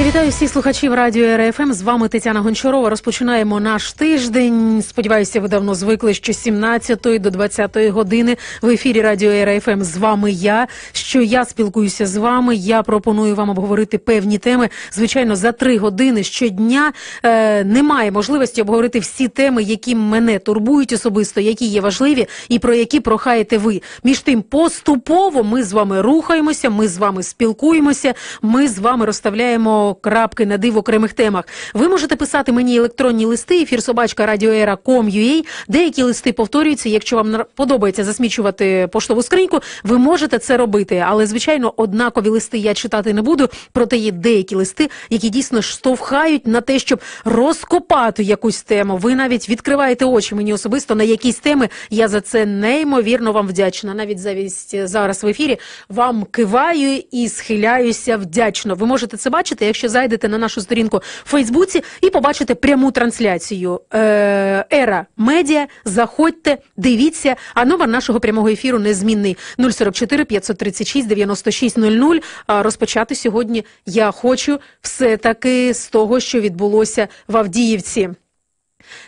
Я вітаю всіх слухачів радіо РФМ. З вами Тетяна Гончарова. Розпочинаємо наш тиждень. Сподіваюся, ви давно звикли, що з 17 до 20 години в ефірі Радіо РФМ з вами я. Що я спілкуюся з вами. Я пропоную вам обговорити певні теми. Звичайно, за три години щодня е, немає можливості обговорити всі теми, які мене турбують особисто, які є важливі, і про які прохаєте ви. Між тим, поступово ми з вами рухаємося. Ми з вами спілкуємося. Ми з вами розставляємо крапки над «і» в окремих темах. Ви можете писати мені електронні листи, ефір собачка радіоера.com.ua. Деякі листи повторюються. Якщо вам подобається засмічувати поштову скриньку, ви можете це робити. Але звичайно, однакові листи я читати не буду. Проте є деякі листи, які дійсно штовхають на те, щоб розкопати якусь тему. Ви навіть відкриваєте очі мені особисто на якісь теми. Я за це неймовірно вам вдячна. Навіть завість зараз в ефірі вам киваю і схиляюся вдячно. Ви можете це бачити, якщо зайдете на нашу сторінку в Фейсбуці і побачите пряму трансляцію е, Ера Медіа. Заходьте, дивіться. А номер нашого прямого ефіру незмінний 044 536 96 00. А розпочати сьогодні я хочу все таки з того, що відбулося в Авдіївці.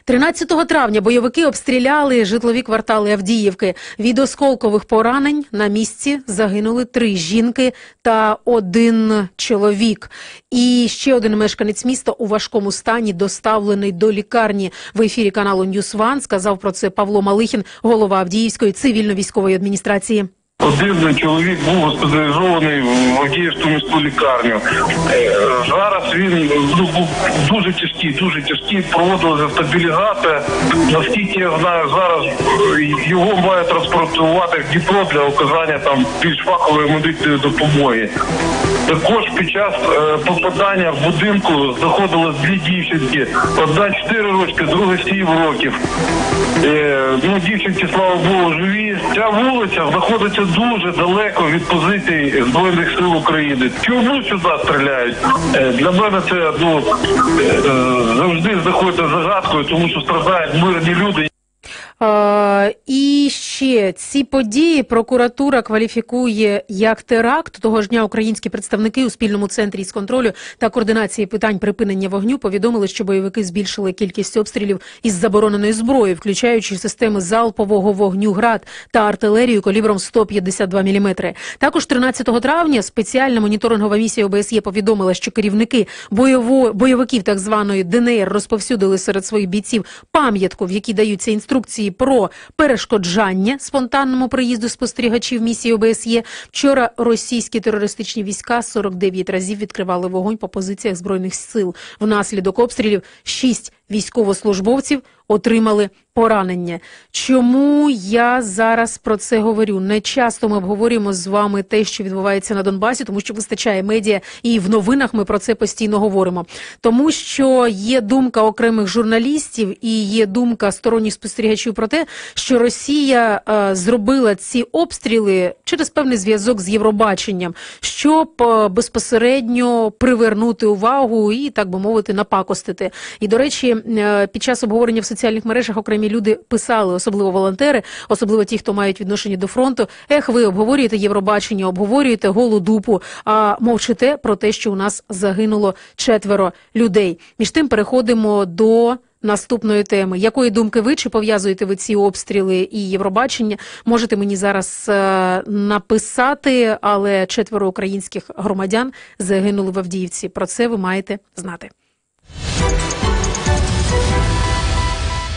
13 травня бойовики обстріляли житлові квартали Авдіївки. Від осколкових поранень на місці загинули три жінки та один чоловік. І ще один мешканець міста у важкому стані доставлений до лікарні. В ефірі каналу One сказав про це Павло Малихін, голова Авдіївської цивільно-військової адміністрації. Один чоловік був госпіталізований в Авдіївську міську лікарню. Е, Зараз він ну, був дуже тяжкий, дуже тяжкий. Проводилася стабілізація. Наскільки я знаю, зараз його мають транспортувати в Дніпро для оказання там більш фахової медичної допомоги. Також під час е, попадання в будинку знаходилось дві дівчинки. Одна 4 рочки, друга 7 років. Е, ну, дівчинки, слава Богу, живі. Ця вулиця знаходиться дуже далеко від позицій Збройних сил України. Чому сюди стріляють? Е, для мене це ну, е, завжди знаходиться загадкою, тому що страждають мирні люди. Е, і ще ці події прокуратура кваліфікує як теракт. Того ж дня українські представники у спільному центрі з контролю та координації питань припинення вогню повідомили, що бойовики збільшили кількість обстрілів із забороненої зброї, включаючи системи залпового вогню град та артилерію калібром 152 мм. Також 13 травня спеціальна моніторингова місія ОБСЄ повідомила, що керівники бойово бойовиків так званої ДНР розповсюдили серед своїх бійців пам'ятку, в якій даються інструкції про перешкоджання спонтанному приїзду спостерігачів місії ОБСЄ. Вчора російські терористичні війська 49 разів відкривали вогонь по позиціях збройних сил. Внаслідок обстрілів шість військовослужбовців отримали поранення. Чому я зараз про це говорю? Не часто ми обговорюємо з вами те, що відбувається на Донбасі, тому що вистачає медіа, і в новинах ми про це постійно говоримо. Тому що є думка окремих журналістів і є думка сторонніх спостерігачів про те, що Росія е, зробила ці обстріли через певний зв'язок з Євробаченням, щоб е, безпосередньо привернути увагу і так би мовити напакостити. І до речі, під час обговорення в соціальних мережах окремі люди писали, особливо волонтери, особливо ті, хто мають відношення до фронту. Ех, ви обговорюєте Євробачення, обговорюєте голу дупу, а мовчите про те, що у нас загинуло четверо людей. Між тим переходимо до. Наступної теми, якої думки ви чи пов'язуєте ви ці обстріли і Євробачення? Можете мені зараз е, написати, але четверо українських громадян загинули в Авдіївці. Про це ви маєте знати.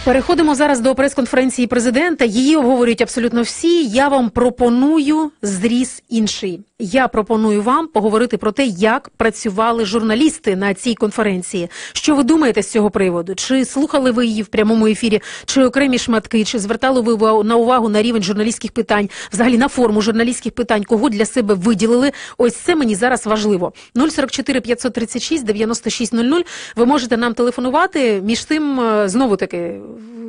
Переходимо зараз до прес-конференції президента. Її обговорюють абсолютно всі. Я вам пропоную зріз інший. Я пропоную вам поговорити про те, як працювали журналісти на цій конференції. Що ви думаєте з цього приводу? Чи слухали ви її в прямому ефірі, чи окремі шматки, чи звертали ви на увагу на рівень журналістських питань, взагалі на форму журналістських питань, кого для себе виділили? Ось це мені зараз важливо. 044 536 96 00. Ви можете нам телефонувати. Між тим, е, знову таки,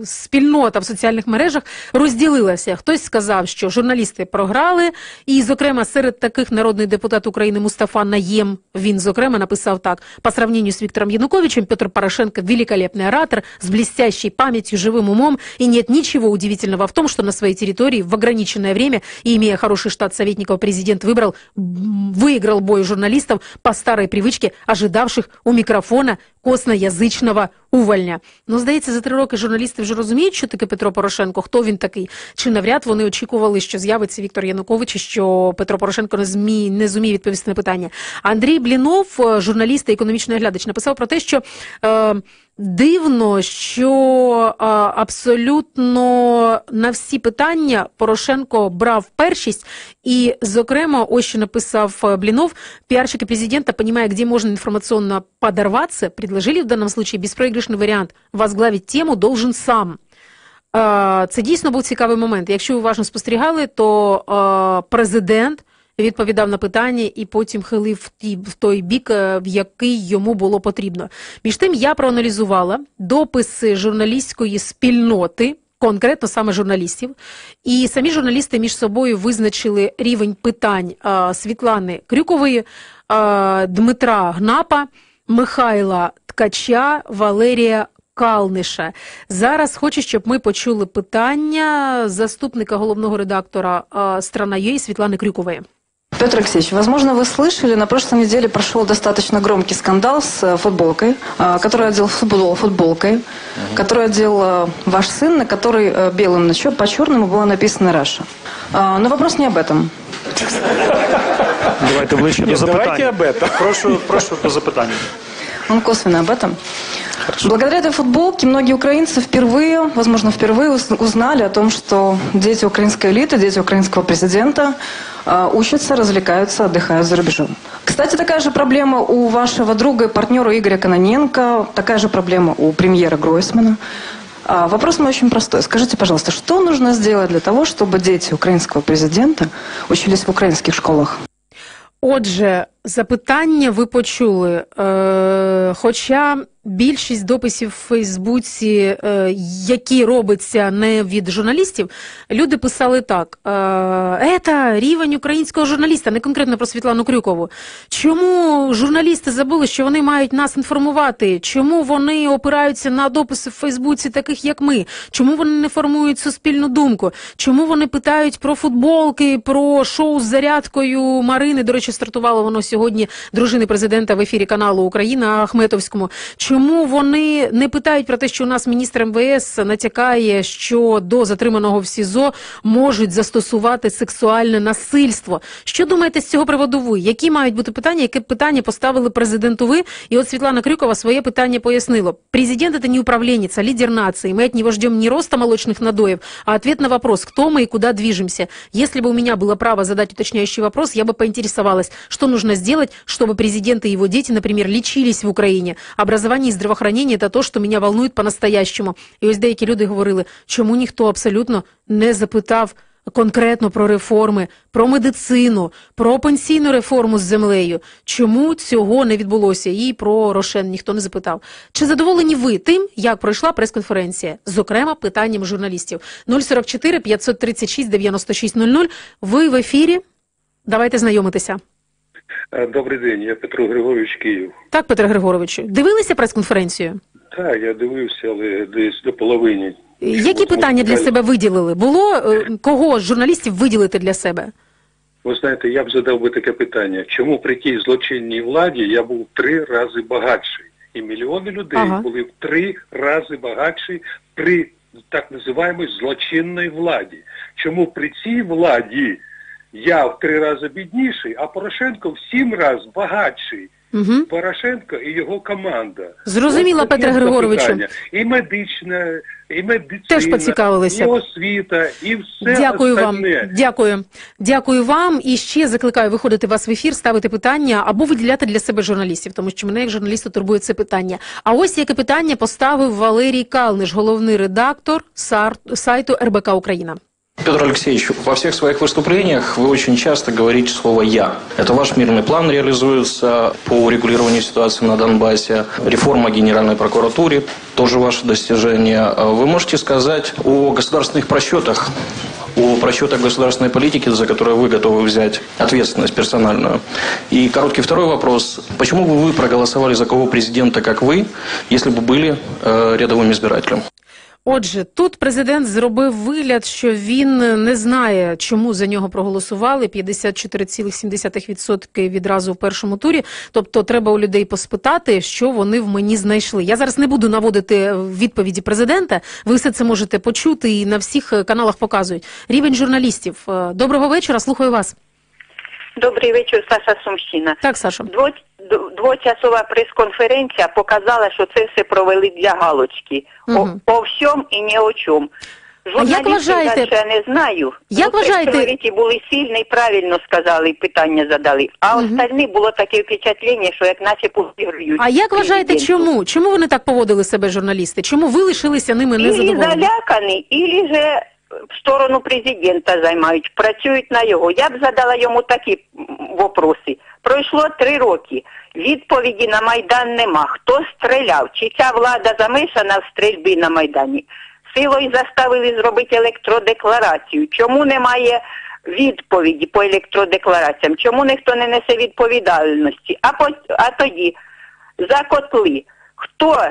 спільнота в соціальних мережах розділилася. Хтось сказав, що журналісти програли, і, зокрема, серед таких народний депутат України Мустафа Наєм, він, зокрема, написав так: по сравнению с Виктором Януковичем, Петр Порошенко великолепный оратор с блестящей памятью, живым умом, и нет ничего удивительного в том, что на своей территории в ограниченное время и имея хороший штат советников, президент выбрал, м, выиграл бой у журналистов по старой привычке, ожидавших у мікрофона косноязичного увольня. Ну, здається, за три роки журналісти вже розуміють, що таке Петро Порошенко, хто він такий. Чи навряд вони очікували, що з'явиться Віктор Янукович, і що Петро Порошенко не змі не зуміє відповісти на питання. Андрій Блінов, е, журналіст та економічний оглядач, написав про те, що. Е, Дивно, що а, абсолютно на всі питання Порошенко брав першість, і, зокрема, ось що написав е, Блінов, пиарщики президента, понимая, где можно информационно подорваться, предложили в данном случае беспроигрышный вариант возглавить тему должен сам. Е, Це дійсно був цікавий момент. Якщо ви уважно спостерігали, то е, президент відповідав на питання і потім хилив в, ті, в той бік, е, в який йому було потрібно. Між тим, я проаналізувала дописи журналістської спільноти. Конкретно саме журналістів, і самі журналісти між собою визначили рівень питань е, Світлани Крюкової, е, Дмитра Гнапа, Михайла Ткача, Валерія Калниша. Зараз хочу, щоб ми почули питання заступника головного редактора «Страна ЮЕ» Світлани Крюкової. Петр Алексеевич, возможно, вы слышали, на прошлой неделе прошел достаточно громкий скандал с э, футболкой, э, который одел футбол футболкой, который одел э, ваш сын, на которой э, белым на по черному было написано «Раша». А, Но вопрос не об этом. Давайте ближче до давайте об этом. Прошу, прошу до запитання. Он косвенно об этом. Благодаря этой футболке многие украинцы впервые, возможно, впервые уз- узнали о том, что дети украинской элиты, дети украинского президента э, учатся, развлекаются, отдыхают за рубежом. Кстати, такая же проблема у вашего друга и партнера Игоря Кононенко, такая же проблема у премьера Гройсмана. А, Вопрос мой очень простой. Скажите, пожалуйста, что нужно сделать для того, чтобы дети украинского президента учились в украинских школах? Отже, запитання ви почули. Е, хоча більшість дописів в Фейсбуці, е, які робиться не від журналістів, люди писали так: е, «Ета рівень українського журналіста, не конкретно про Світлану Крюкову. Чому журналісти забули, що вони мають нас інформувати? Чому вони опираються на дописи в Фейсбуці, таких як ми? Чому вони не формують суспільну думку? Чому вони питають про футболки, про шоу з зарядкою Марини? До речі, стартувало воно сьогодні дружини президента в ефірі каналу Україна Ахметовському. Чому вони не питають про те, що у нас міністр МВС натякає, що до затриманого в СІЗО можуть застосувати сексуальне насильство? Що думаєте з цього приводу ви? Які мають бути питання? Яке питання поставили президенту ви? І от Світлана Крюкова своє питання пояснила. Президент это не управленец, а лидер нации. Мы от него ждем не роста молочных надоев, а ответ на вопрос, кто мы и куда движемся. Если бы у меня было право задать уточняющий вопрос, я бы поинтересовалась, что нужно сделать, чтобы президент и его дети, например, лечились в Україні. Образование и здравоохранение – это то, что меня волнует по-настоящему. І ось деякі люди говорили, чому ніхто абсолютно не запитав конкретно про реформи, про медицину, про пенсійну реформу з землею. Чому цього не відбулося? І про Рошен ніхто не запитав. Чи задоволені ви тим, як пройшла прес-конференція? Зокрема, питанням журналістів. 044 536 96 00. Ви в ефірі. Давайте знайомитися. Е, Добрий день, я Петро Григорович Київ. Так, Петре Григоровичу, дивилися прес-конференцію? Так, я дивився, але десь до половини. Які питання для себе виділили? Було е, кого з журналістів виділити для себе? Ви знаєте, я б задав би таке питання. Чому при тій злочинній владі я був три рази багатший? І мільйони людей Ага. були в три рази багатші при так називаємій злочинній владі. Чому при цій владі я в три рази бідніший, а Порошенко в сім разів багатший? Угу. Порошенко і його команда. Зрозуміло, Петре Григоровичу. І медичне, і медицина, Теж поцікавилися. і освіта, і все Дякую вам. Дякую. Дякую вам. І ще закликаю виходити вас в ефір, ставити питання або виділяти для себе журналістів, тому що мене як журналіста турбує це питання. А ось яке питання поставив Валерій Калниш, головний редактор сайту РБК Україна. Петр Алексеевич, во всех своих выступлениях вы очень часто говорите слово «я». Это ваш мирный план реализуется по урегулированию ситуации на Донбассе, реформа Генеральной прокуратуры, тоже ваше достижение. Вы можете сказать о государственных просчетах, о просчетах государственной политики, за которые вы готовы взять ответственность персональную. И короткий второй вопрос. Почему бы вы проголосовали за кого президента, как вы, если бы были э, рядовым избирателем? Отже, тут президент зробив вигляд, що він не знає, чому за нього проголосували 54,7% відразу в першому турі. Тобто, треба у людей поспитати, що вони в мені знайшли. Я зараз не буду наводити відповіді президента. Ви все це можете почути і на всіх каналах показують. Рівень журналістів. Е, Доброго вечора. Слухаю вас. Добрий вечір, Саша Сумщина. Так, Саша. Дво, двочасова прес-конференція показала, що це все провели для галочки. Мгм. О, по всьому і ні о чому. Журналістів вважаєте- я не знаю. Як ну, вважаєте- чоловіки були сильні правильно сказали, питання задали. А остальні було таке впечатлення, що як наче подігрують. А як вважаєте, чому? Чому вони так поводили себе, журналісти? Чому ви лишилися ними Ілі незадоволені? залякані, ілі же в сторону президента займають, працюють на його. Я б задала йому такі вопроси. Пройшло три роки. Відповіді на Майдан нема. Хто стріляв? Чи ця влада замішана в стрільбі на Майдані? Силою заставили зробити електродекларацію. Чому немає відповіді по електродеклараціям? Чому ніхто не несе відповідальності? А, по, а тоді за котли. Хто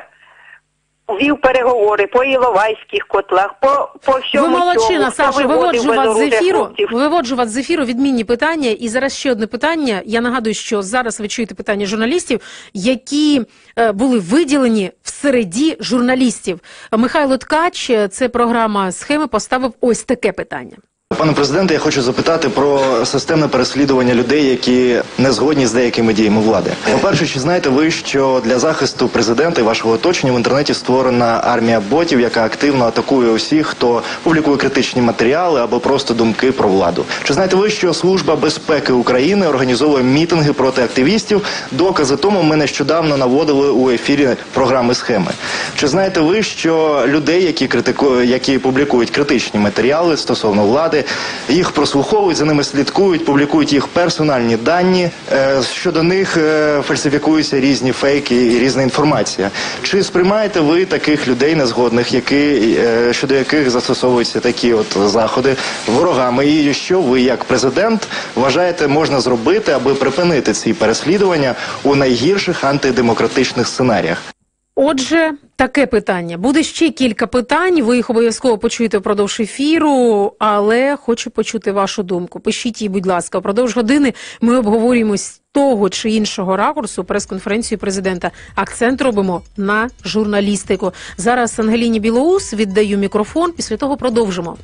вів переговори по Іловайських котлах, по, по всьому Ви молодчина, цьому, Саша. Виводжу вас з ефіру. Виводжу вас з ефіру. Відмінні питання. І зараз ще одне питання. Я нагадую, що зараз ви чуєте питання журналістів, які е, були виділені в середі журналістів. Михайло Ткач, е, це програма схеми, поставив ось таке питання. Пане президенте, я хочу запитати про системне переслідування людей, які не згодні з деякими діями влади. По-перше, чи знаєте ви, що для захисту президента і вашого оточення в інтернеті створена армія ботів, яка активно атакує усіх, хто публікує критичні матеріали або просто думки про владу? Чи знаєте ви, що служба безпеки України організовує мітинги проти активістів? Докази тому ми нещодавно наводили у ефірі програми схеми. Чи знаєте ви, що людей, які критикують, які публікують критичні матеріали стосовно влади, їх прослуховують, за ними слідкують, публікують їх персональні дані. е, Щодо них е, фальсифікуються різні фейки і різна інформація. Чи сприймаєте ви таких людей незгодних, які е, щодо яких застосовуються такі от заходи ворогами? І що ви, як президент, вважаєте, можна зробити, аби припинити ці переслідування у найгірших антидемократичних сценаріях? Отже, таке питання. Буде ще кілька питань. Ви їх обов'язково почуєте впродовж ефіру, але хочу почути вашу думку. Пишіть її, будь ласка. Впродовж години ми обговорюємо з того чи іншого ракурсу прес-конференцію президента. Акцент робимо на журналістику. Зараз Ангеліні Білоус віддаю мікрофон. Після того продовжимо.